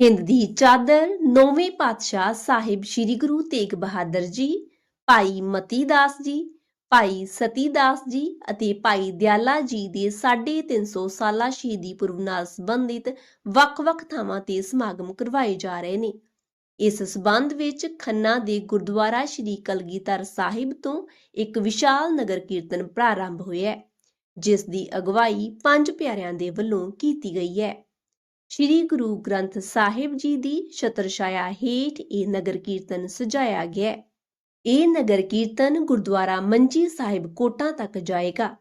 ਹਿੰਦ ਦੀ ਚਾਦਰ ਨੌਵੇਂ ਪਾਤਸ਼ਾਹ ਸਾਹਿਬ ਸ੍ਰੀ ਗੁਰੂ ਤੇਗ ਬਹਾਦਰ ਜੀ, ਭਾਈ ਮਤੀ ਦਾਸ ਜੀ, ਭਾਈ ਸਤੀ ਦਾਸ ਜੀ ਅਤੇ ਭਾਈ ਦਿਆਲਾ ਜੀ ਦੇ 350 ਸਾਲਾ ਸ਼ਹੀਦੀ ਪੁਰਬ ਨਾਲ ਸੰਬੰਧਿਤ ਵੱਖ-ਵੱਖ ਥਾਵਾਂ ਤੇ ਸਮਾਗਮ ਕਰਵਾਏ ਜਾ ਰਹੇ ਨੇ। ਇਸ ਸਬੰਧ ਵਿੱਚ ਖੰਨਾ ਦੇ ਗੁਰਦੁਆਰਾ ਸ਼੍ਰੀ ਕਲਗੀਧਰ ਸਾਹਿਬ ਤੋਂ ਇੱਕ ਵਿਸ਼ਾਲ ਨਗਰ ਕੀਰਤਨ ਪ੍ਰਾਰੰਭ ਹੋਇਆ ਜਿਸ ਦੀ ਅਗਵਾਈ ਪੰਜ ਪਿਆਰਿਆਂ ਦੇ ਵੱਲੋਂ ਕੀਤੀ ਗਈ ਹੈ। ਸ਼੍ਰੀ ਗੁਰੂ ਗ੍ਰੰਥ ਸਾਹਿਬ ਜੀ ਦੀ ਛਤਰਛਾਇਆ ਹੇਠ ਇਹ ਨਗਰ ਕੀਰਤਨ ਸਜਾਇਆ ਗਿਆ ਹੈ। ਇਹ ਨਗਰ ਕੀਰਤਨ ਗੁਰਦੁਆਰਾ ਮੰਜੀ ਸਾਹਿਬ ਕੋਟਾਂ ਤੱਕ ਜਾਏਗਾ।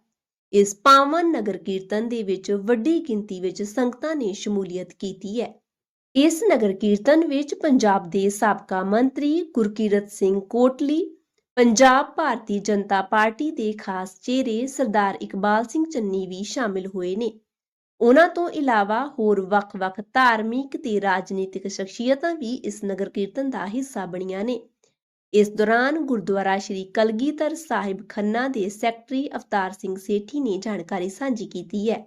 ਇਸ ਪਾਵਨ ਨਗਰ ਕੀਰਤਨ ਦੇ ਵਿੱਚ ਵੱਡੀ ਗਿਣਤੀ ਵਿੱਚ ਸੰਗਤਾਂ ਨੇ ਸ਼ਮੂਲੀਅਤ ਕੀਤੀ ਹੈ। ਇਸ ਨਗਰ ਕੀਰਤਨ ਵਿੱਚ ਪੰਜਾਬ ਦੇ ਸਾਬਕਾ ਮੰਤਰੀ ਗੁਰਕੀਰਤ ਸਿੰਘ ਕੋਟਲੀ, ਪੰਜਾਬ ਭਾਰਤੀ ਜਨਤਾ ਪਾਰਟੀ ਦੇ ਖਾਸ ਚਿਹਰੇ ਸਰਦਾਰ ਇਕਬਾਲ ਸਿੰਘ ਚੰਨੀ ਵੀ ਸ਼ਾਮਿਲ ਹੋਏ ਨੇ। ਉਹਨਾਂ ਤੋਂ ਇਲਾਵਾ ਹੋਰ ਵੱਖ-ਵੱਖ ਧਾਰਮਿਕ ਤੇ ਰਾਜਨੀਤਿਕ ਸ਼ਖਸੀਅਤਾਂ ਵੀ ਇਸ ਨਗਰ ਕੀਰਤਨ ਦਾ ਹਿੱਸਾ ਬਣੀਆਂ ਨੇ। ਇਸ ਦੌਰਾਨ ਗੁਰਦੁਆਰਾ ਸ਼੍ਰੀ ਕਲਗੀਧਰ ਸਾਹਿਬ ਖੰਨਾ ਦੇ ਸੈਕਟਰੀ ਅਵਤਾਰ ਸਿੰਘ ਸੇਠੀ ਨੇ ਜਾਣਕਾਰੀ ਸਾਂਝੀ ਕੀਤੀ ਹੈ।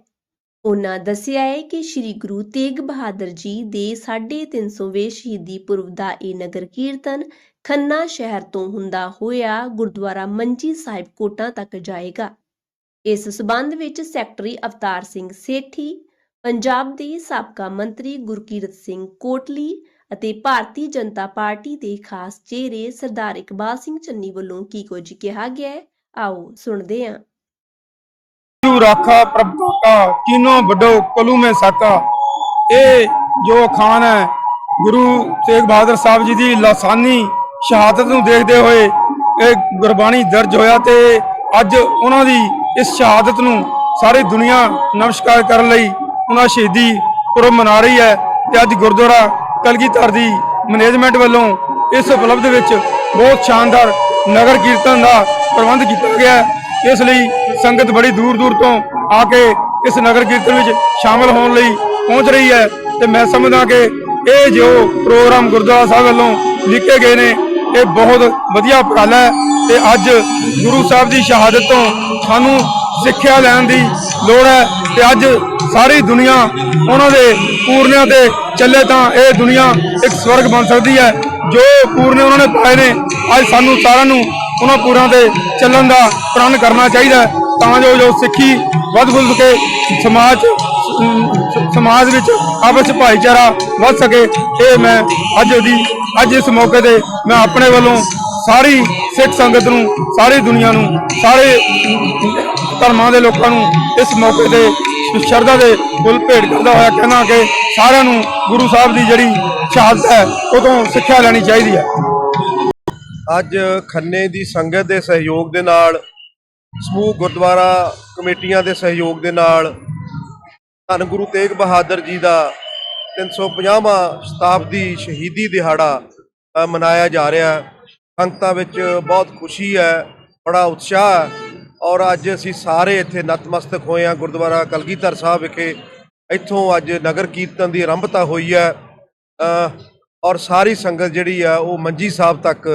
ਉਹਨਾਂ ਦੱਸਿਆ ਹੈ ਕਿ ਸ਼੍ਰੀ ਗੁਰੂ ਤੇਗ ਬਹਾਦਰ ਜੀ ਦੇ 350ਵੇਂ ਸ਼ਹੀਦੀ ਪੁਰਬ ਦਾ ਇਹ ਨਗਰ ਕੀਰਤਨ ਖੰਨਾ ਸ਼ਹਿਰ ਤੋਂ ਹੁੰਦਾ ਹੋਇਆ ਗੁਰਦੁਆਰਾ ਮੰਜੀ ਸਾਹਿਬ ਕੋਟਾਂ ਤੱਕ ਜਾਏਗਾ। ਇਸ ਸਬੰਧ ਵਿੱਚ ਸੈਕਟਰੀ ਅਵਤਾਰ ਸਿੰਘ ਸੇਠੀ, ਪੰਜਾਬ ਦੇ ਸਾਬਕਾ ਮੰਤਰੀ ਗੁਰਕੀਰਤ ਸਿੰਘ ਕੋਟਲੀ ਅਤੇ ਭਾਰਤੀ ਜਨਤਾ ਪਾਰਟੀ ਦੇ ਖਾਸ ਚਿਹਰੇ ਸਰਦਾਰ ਇਕਬਾਲ ਸਿੰਘ ਚੰਨੀ ਵੱਲੋਂ ਕੀ ਕੁਝ ਕਿਹਾ ਗਿਆ ਹੈ? ਆਓ ਸੁਣਦੇ ਹਾਂ। ਜੂ ਰਾਖਾ ਪ੍ਰਭ ਕਾਕਾ ਕੀਨੋ ਵੱਡੋ ਕਲੂ ਮੇ ਸਾਕਾ? ਇਹ ਜੋ ਖਾਨ ਹੈ, ਗੁਰੂ ਤੇਗ ਬਹਾਦਰ ਸਾਹਿਬ ਜੀ ਦੀ ਲਾਸਾਨੀ ਸ਼ਹਾਦਤ ਨੂੰ ਦੇਖਦੇ ਹੋਏ ਇਹ ਗੁਰਬਾਣੀ ਦਰਜ ਹੋਇਆ ਤੇ ਅੱਜ ਉਹਨਾਂ ਦੀ ਇਸ ਸ਼ਹਾਦਤ ਨੂੰ ਸਾਰੀ ਦੁਨੀਆ ਨਮਸਕਾਰ ਕਰਨ ਲਈ ਉਹਨਾਂ ਸ਼ਹੀਦੀ ਪੁਰਬ ਮਨਾ ਰਹੀ ਹੈ ਤੇ ਅੱਜ ਗੁਰਦੁਆਰਾ ਕਲਗੀਧਰ ਦੀ ਮੈਨੇਜਮੈਂਟ ਵੱਲੋਂ ਇਸ ਉਪਲਬਧ ਵਿੱਚ ਬਹੁਤ ਸ਼ਾਨਦਾਰ ਨਗਰ ਕੀਰਤਨ ਦਾ ਪ੍ਰਬੰਧ ਕੀਤਾ ਗਿਆ ਹੈ। ਇਸ ਲਈ ਸੰਗਤ ਬੜੀ ਦੂਰ ਦੂਰ ਤੋਂ ਆ ਕੇ ਇਸ ਨਗਰ ਕੀਰਤਨ ਵਿੱਚ ਸ਼ਾਮਲ ਹੋਣ ਲਈ ਪਹੁੰਚ ਰਹੀ ਹੈ ਤੇ ਮੈਂ ਸਮਝਦਾ ਕਿ ਇਹ ਜੋ ਪ੍ਰੋਗਰਾਮ ਗੁਰਦੁਆਰਾ ਸਾਹਿਬ ਵੱਲੋਂ ਲਿਖੇ ਗਏ ਨੇ, ਇਹ ਬਹੁਤ ਵਧੀਆ ਉਪਰਾਲਾ ਹੈ। ਤੇ ਅੱਜ ਗੁਰੂ ਸਾਹਿਬ ਦੀ ਸ਼ਹਾਦਤ ਤੋਂ ਸਾਨੂੰ ਸਿੱਖਿਆ ਲੈਣ ਦੀ ਲੋੜ ਹੈ ਤੇ ਅੱਜ ਸਾਰੀ ਦੁਨੀਆ ਉਹਨਾਂ ਦੇ ਪੂਰਨਿਆਂ ਤੇ ਚੱਲੇ ਤਾਂ ਇਹ ਦੁਨੀਆ ਇੱਕ ਸਵਰਗ ਬਣ ਸਕਦੀ ਹੈ। ਜੋ ਪੂਰਨੇ ਉਹਨਾਂ ਨੇ ਪਾਏ ਨੇ ਅੱਜ ਸਾਨੂੰ ਸਾਰਿਆਂ ਨੂੰ ਉਹਨਾਂ ਪੂਰਾਂ ਤੇ ਚੱਲਣ ਦਾ ਪ੍ਰਣ ਕਰਨਾ ਚਾਹੀਦਾ ਤਾਂ ਜੋ ਜੋ ਸਿੱਖੀ ਵੱਧ ਫੁੱਲ ਕੇ ਸਮਾਜ ਅਮ, ਸਮਾਜ ਵਿੱਚ ਆਪਸ ਵਿੱਚ ਭਾਈਚਾਰਾ ਵੱਧ ਸਕੇ ਇਹ ਮੈਂ ਅੱਜ ਦੀ ਅੱਜ ਇਸ ਮੌਕੇ ਤੇ ਮੈਂ ਆਪਣੇ ਵੱਲੋਂ ਸਾਰੀ ਸਿੱਖ ਸੰਗਤ ਨੂੰ, ਸਾਰੀ ਦੁਨੀਆ ਨੂੰ, ਸਾਰੇ ਧਰਮਾਂ ਦੇ ਲੋਕਾਂ ਨੂੰ ਇਸ ਮੌਕੇ ਤੇ ਸ਼ਰਧਾ ਦੇ ਫੁੱਲ ਭੇਟ ਕਰਦਾ ਹੋਇਆ ਕਹਿਣਾ ਕਿ ਸਾਰਿਆਂ ਨੂੰ ਗੁਰੂ ਸਾਹਿਬ ਦੀ ਜਿਹੜੀ ਸ਼ਹਾਦਤ ਹੈ ਉਹ ਤੋਂ ਸਿੱਖਿਆ ਲੈਣੀ ਚਾਹੀਦੀ ਹੈ। ਅੱਜ ਖੰਨੇ ਦੀ ਸੰਗਤ ਦੇ ਸਹਿਯੋਗ ਦੇ ਨਾਲ, ਸਮੂਹ ਗੁਰਦੁਆਰਾ ਕਮੇਟੀਆਂ ਦੇ ਸਹਿਯੋਗ ਦੇ ਨਾਲ, ਧੰਨ ਗੁਰੂ ਤੇਗ ਬਹਾਦਰ ਜੀ ਦਾ 350ਵਾਂ ਸ਼ਤਾਬਦੀ ਸ਼ਹੀਦੀ ਦਿਹਾੜਾ ਮਨਾਇਆ ਜਾ ਰਿਹਾ ਸੰਗਤਾਂ ਵਿੱਚ ਬਹੁਤ ਖੁਸ਼ੀ ਹੈ, ਬੜਾ ਉਤਸ਼ਾਹ ਹੈ ਔਰ ਅੱਜ ਅਸੀਂ ਸਾਰੇ ਇੱਥੇ ਨਤਮਸਤਕ ਹੋਏ ਹਾਂ ਗੁਰਦੁਆਰਾ ਕਲਗੀਧਰ ਸਾਹਿਬ ਵਿਖੇ। ਇੱਥੋਂ ਅੱਜ ਨਗਰ ਕੀਰਤਨ ਦੀ ਆਰੰਭਤਾ ਹੋਈ ਹੈ। ਔਰ ਸਾਰੀ ਸੰਗਤ ਜਿਹੜੀ ਆ, ਉਹ ਮੰਜੀ ਸਾਹਿਬ ਤੱਕ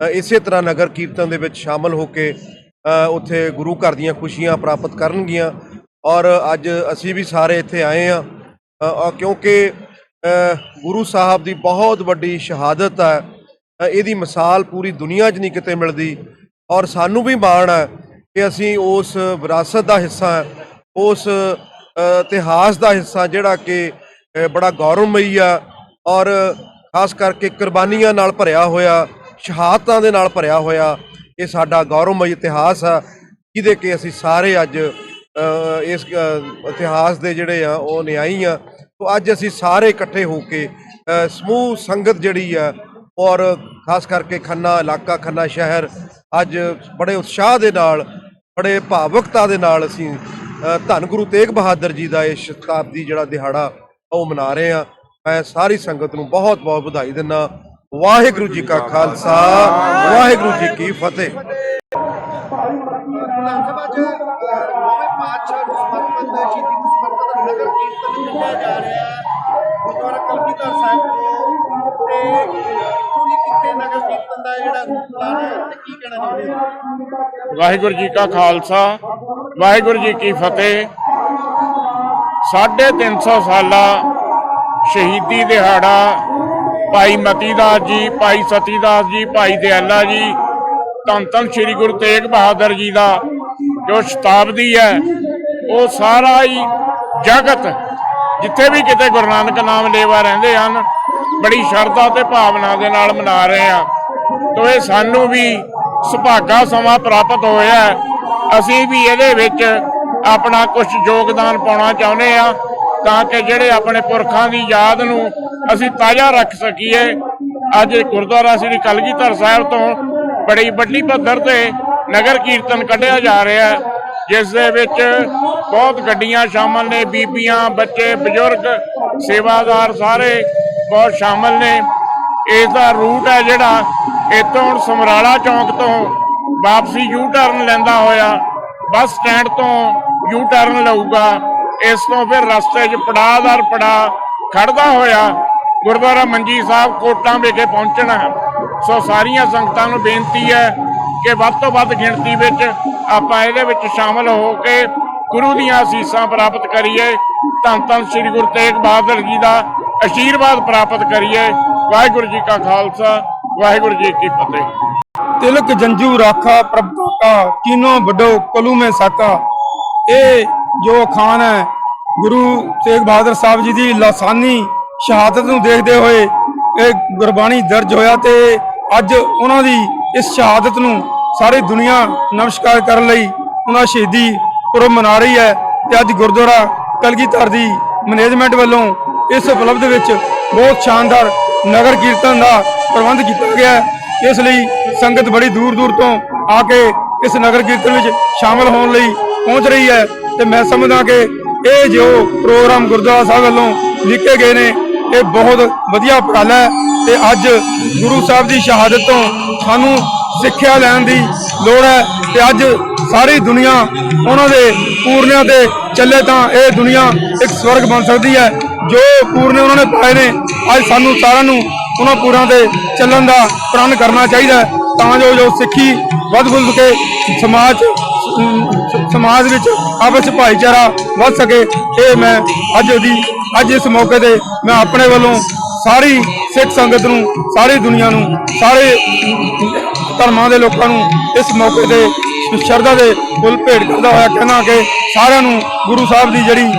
ਇਸੇ ਤਰ੍ਹਾਂ ਨਗਰ ਕੀਰਤਨ ਦੇ ਵਿੱਚ ਸ਼ਾਮਲ ਹੋ ਕੇ ਉੱਥੇ ਗੁਰੂ ਘਰ ਦੀਆਂ ਖੁਸ਼ੀਆਂ ਪ੍ਰਾਪਤ ਕਰਨਗੀਆਂ। ਔਰ ਅੱਜ ਅਸੀਂ ਵੀ ਸਾਰੇ ਇੱਥੇ ਆਏ ਆ ਕਿਉਂਕਿ ਗੁਰੂ ਸਾਹਿਬ ਦੀ ਬਹੁਤ ਵੱਡੀ ਸ਼ਹਾਦਤ ਹੈ। ਇਹਦੀ ਮਿਸਾਲ ਪੂਰੀ ਦੁਨੀਆ 'ਚ ਨਹੀਂ ਕਿਤੇ ਮਿਲਦੀ। ਔਰ ਸਾਨੂੰ ਵੀ ਮਾਣ ਹੈ ਕਿ ਅਸੀਂ ਉਸ ਵਿਰਾਸਤ ਦਾ ਹਿੱਸਾ ਉਸ ਇਤਿਹਾਸ ਦਾ ਹਿੱਸਾ ਜਿਹੜਾ ਕਿ ਬੜਾ ਗੌਰਵਮਈ ਆ ਔਰ ਖਾਸ ਕਰਕੇ ਕੁਰਬਾਨੀਆਂ ਨਾਲ ਭਰਿਆ ਹੋਇਆ, ਸ਼ਹਾਦਤਾਂ ਦੇ ਨਾਲ ਭਰਿਆ ਹੋਇਆ ਇਹ ਸਾਡਾ ਗੌਰਵਮਈ ਇਤਿਹਾਸ ਆ, ਜਿਹਦੇ ਕਿ ਅਸੀਂ ਸਾਰੇ ਅੱਜ ਇਸ ਇਤਿਹਾਸ ਦੇ ਜਿਹੜੇ ਆ ਉਹ ਨਿਆਈ ਆ। ਤੋਂ ਅੱਜ ਅਸੀਂ ਸਾਰੇ ਇਕੱਠੇ ਹੋ ਕੇ ਸਮੂਹ ਸੰਗਤ ਜਿਹੜੀ ਆ ਔਰ ਖਾਸ ਕਰਕੇ ਖੰਨਾ ਇਲਾਕਾ, ਖੰਨਾ ਸ਼ਹਿਰ, ਅੱਜ ਬੜੇ ਉਤਸ਼ਾਹ ਦੇ ਨਾਲ, ਬੜੇ ਭਾਵੁਕਤਾ ਦੇ ਨਾਲ ਅਸੀਂ ਧੰਨ ਗੁਰੂ ਤੇਗ ਬਹਾਦਰ ਜੀ ਦਾ ਇਹ ਸ਼ਤਾਬਦੀ ਜਿਹੜਾ ਦਿਹਾੜਾ ਉਹ ਮਨਾ ਰਹੇ ਆ ਮੈਂ ਸਾਰੀ ਸੰਗਤ ਨੂੰ ਬਹੁਤ ਬਹੁਤ ਵਧਾਈ ਦਿੰਦਾ। ਵਾਹਿਗੁਰੂ ਜੀ ਕਾ ਖਾਲਸਾ, ਵਾਹਿਗੁਰੂ ਜੀ ਕੀ ਫਤਿਹ। ਜਿਹੜਾ ਪਲਾਨ ਹੈ ਤੇ ਕੀ ਕਹਿਣਾ ਚਾਹੁੰਦੇ ਹੋ? ਵਾਹਿਗੁਰੂ ਜੀ ਕਾ ਖਾਲਸਾ, ਵਾਹਿਗੁਰੂ ਜੀ ਕੀ ਫਤਿਹ। 350 ਸਾਲਾ ਸ਼ਹੀਦੀ ਦਿਹਾੜਾ ਭਾਈ ਮਤੀ ਦਾਸ ਜੀ, ਭਾਈ ਸਤੀ ਦਾਸ ਜੀ, ਭਾਈ ਦਿਆਲਾ ਜੀ, ਧੰਨ ਧੰਨ ਸ੍ਰੀ ਗੁਰੂ ਤੇਗ ਬਹਾਦਰ ਜੀ ਦਾ ਜੋ ਸ਼ਤਾਬਦੀ ਹੈ, ਉਹ ਸਾਰਾ ਹੀ ਜਗਤ ਜਿੱਥੇ ਵੀ ਕਿਤੇ ਗੁਰੂ ਨਾਨਕ ਨਾਮ ਲੇਵਾ ਰਹਿੰਦੇ ਹਨ, ਬੜੀ ਸ਼ਰਧਾ ਤੇ ਭਾਵਨਾ ਦੇ ਨਾਲ ਮਨਾ ਰਹੇ ਆ। ਤੋ ਇਹ ਸਾਨੂੰ ਵੀ ਸੁਭਾਗਾ ਸਮਾਂ ਪ੍ਰਾਪਤ ਹੋਇਆ ਅਸੀਂ ਵੀ ਇਹਦੇ ਵਿੱਚ ਆਪਣਾ ਕੁਝ ਯੋਗਦਾਨ ਪਾਉਣਾ ਚਾਹੁੰਦੇ ਆ ਤਾਂ ਕਿ ਜਿਹੜੇ ਆਪਣੇ ਪੁਰਖਾਂ ਦੀ ਯਾਦ ਨੂੰ ਅਸੀਂ ਤਾਜ਼ਾ ਰੱਖ ਸਕੀਏ। ਅੱਜ ਗੁਰਦੁਆਰਾ ਸ੍ਰੀ ਕਲਗੀਧਰ ਸਾਹਿਬ ਤੋਂ ਬੜੀ ਵੱਡੀ ਪੱਧਰ ਤੇ ਨਗਰ ਕੀਰਤਨ ਕੱਢਿਆ ਜਾ ਰਿਹਾ ਹੈ, ਜਿਸ ਦੇ ਵਿੱਚ ਬਹੁਤ ਗੱਡੀਆਂ ਸ਼ਾਮਲ ਨੇ, ਬੀਬੀਆਂ, ਬੱਚੇ, ਬਜ਼ੁਰਗ, ਸੇਵਾਦਾਰ ਸਾਰੇ ਬਹੁਤ ਸ਼ਾਮਲ ਨੇ। ਇਸ ਦਾ ਰੂਟ ਹੈ ਜਿਹੜਾ ਇੱਥੋਂ ਹੁਣ ਸਮਰਾਲਾ ਚੌਂਕ ਤੋਂ ਵਾਪਸੀ ਯੂ ਟਰਨ ਲੈਂਦਾ ਹੋਇਆ, ਬੱਸ ਸਟੈਂਡ ਤੋਂ ਯੂ ਟਰਨ ਲਊਗਾ। ਇਸ ਤੋਂ ਫਿਰ ਰਸਤੇ 'ਚ ਪੜਾਅ ਦਰ ਪੜਾਅ ਖੜਦਾ ਹੋਇਆ, ਗੁਰਦੁਆਰਾ ਮੰਜੀ ਸਾਹਿਬ ਕੋਟਾਂ ਵਿਖੇ ਪਹੁੰਚਣਾ। ਸੋ ਸਾਰੀਆਂ ਸੰਗਤਾਂ ਨੂੰ ਬੇਨਤੀ ਹੈ ਕਿ ਵੱਧ ਤੋਂ ਵੱਧ ਗਿਣਤੀ ਵਿੱਚ ਆਪਾਂ ਇਹਦੇ ਵਿੱਚ ਸ਼ਾਮਲ ਹੋ ਕੇ ਗੁਰੂ ਦੀਆਂ ਅਸੀਸਾਂ ਪ੍ਰਾਪਤ ਕਰੀਏ। ਧੰਨ ਧੰਨ ਸ੍ਰੀ ਗੁਰੂ ਤੇਗ ਬਹਾਦਰ ਜੀ ਦਾ ਅਸ਼ੀਰਵਾਦ ਪ੍ਰਾਪਤ ਕਰੀਏ। ਵਾਹਿਗੁਰੂ ਜੀ ਕਾ ਖਾਲਸਾ। ਵਾਹਿਗੁਰੂ ਜੀ ਕੀ ਫਤਿਹ। ਤਿਲਕ ਜੰਜੂ ਰਾਖਾ ਪ੍ਰਭਤਾ ਕੀਨੋ ਵੱਡੋ ਕਲੂ ਮੇ ਸਾਕਾ। ਇਹ ਜੋ ਖਾਨ ਹੈ, ਗੁਰੂ ਤੇਗ ਬਹਾਦਰ ਸਾਹਿਬ ਜੀ ਦੀ ਲਾਸਾਨੀ ਸ਼ਹਾਦਤ ਨੂੰ ਦੇਖਦੇ ਹੋਏ ਇਹ ਗੁਰਬਾਣੀ ਦਰਜ ਹੋਇਆ ਤੇ ਅੱਜ ਉਹਨਾਂ ਦੀ ਇਸ ਸ਼ਹਾਦਤ ਨੂੰ ਸਾਰੀ ਦੁਨੀਆ ਨਮਸਕਾਰ ਕਰਨ ਲਈ ਉਹਨਾਂ ਸ਼ਹੀਦੀ ਪੁਰਬ ਮਨਾ ਰਹੀ ਹੈ ਤੇ ਅੱਜ ਗੁਰਦੁਆਰਾ ਕਲਗੀਧਰ ਦੀ ਮੈਨੇਜਮੈਂਟ ਵੱਲੋਂ ਇਸ ਉਪਲਬਧ ਵਿੱਚ ਬਹੁਤ ਸ਼ਾਨਦਾਰ ਨਗਰ ਕੀਰਤਨ ਦਾ ਪ੍ਰਬੰਧ ਕੀਤਾ ਗਿਆ ਹੈ। ਇਸ ਲਈ ਸੰਗਤ ਬੜੀ ਦੂਰ ਦੂਰ ਤੋਂ ਆ ਕੇ ਇਸ ਨਗਰ ਕੀਰਤਨ ਵਿੱਚ ਸ਼ਾਮਲ ਹੋਣ ਲਈ ਪਹੁੰਚ ਰਹੀ ਹੈ ਤੇ ਮੈਂ ਸਮਝਦਾ ਕਿ ਇਹ ਜੋ ਪ੍ਰੋਗਰਾਮ ਗੁਰਦੁਆਰਾ ਸਾਹਿਬ ਵੱਲੋਂ ਲਿਖੇ ਗਏ ਨੇ, ਇਹ ਬਹੁਤ ਵਧੀਆ ਉਪਰਾਲਾ ਹੈ ਤੇ ਅੱਜ ਗੁਰੂ ਸਾਹਿਬ ਦੀ ਸ਼ਹਾਦਤ ਤੋਂ ਸਾਨੂੰ ਸਿੱਖਿਆ ਲੈਣ ਦੀ ਲੋੜ ਹੈ ਤੇ ਅੱਜ ਸਾਰੀ ਦੁਨੀਆ ਉਹਨਾਂ ਦੇ ਪੂਰਨਿਆਂ ਤੇ ਚੱਲੇ ਤਾਂ ਇਹ ਦੁਨੀਆ ਇੱਕ ਸਵਰਗ ਬਣ ਸਕਦੀ ਹੈ। ਜੋ ਪੂਰਨੇ ਉਹਨਾਂ ਨੇ ਪਾਏ ਨੇ, ਅੱਜ ਸਾਨੂੰ ਸਾਰਿਆਂ ਨੂੰ ਉਹਨਾਂ ਪੂਰਾਂ ਤੇ ਚੱਲਣ ਦਾ ਪ੍ਰਣ ਕਰਨਾ ਚਾਹੀਦਾ ਤਾਂ ਜੋ ਜੋ ਸਿੱਖੀ ਵੱਧ ਫੁੱਲ ਕੇ ਸਮਾਜ ਅਮ, ਸਮਾਜ ਵਿੱਚ ਆਪਸ ਭਾਈਚਾਰਾ ਵੱਧ ਸਕੇ ਇਹ ਮੈਂ ਅੱਜ ਦੀ ਅੱਜ ਇਸ ਮੌਕੇ ਤੇ ਮੈਂ ਆਪਣੇ ਵੱਲੋਂ ਸਾਰੀ ਸਿੱਖ ਸੰਗਤ ਨੂੰ ਸਾਰੀ ਦੁਨੀਆ ਨੂੰ ਸਾਰੇ ਧਰਮਾਂ ਦੇ ਲੋਕਾਂ ਨੂੰ ਇਸ ਮੌਕੇ ਤੇ ਸ਼ਰਧਾ ਦੇ ਫੁੱਲ ਭੇਟ ਕਰਦਾ ਹੋਇਆ ਕਹਿਣਾ ਕਿ ਸਾਰਿਆਂ ਨੂੰ ਗੁਰੂ ਸਾਹਿਬ ਦੀ ਜਿਹੜੀ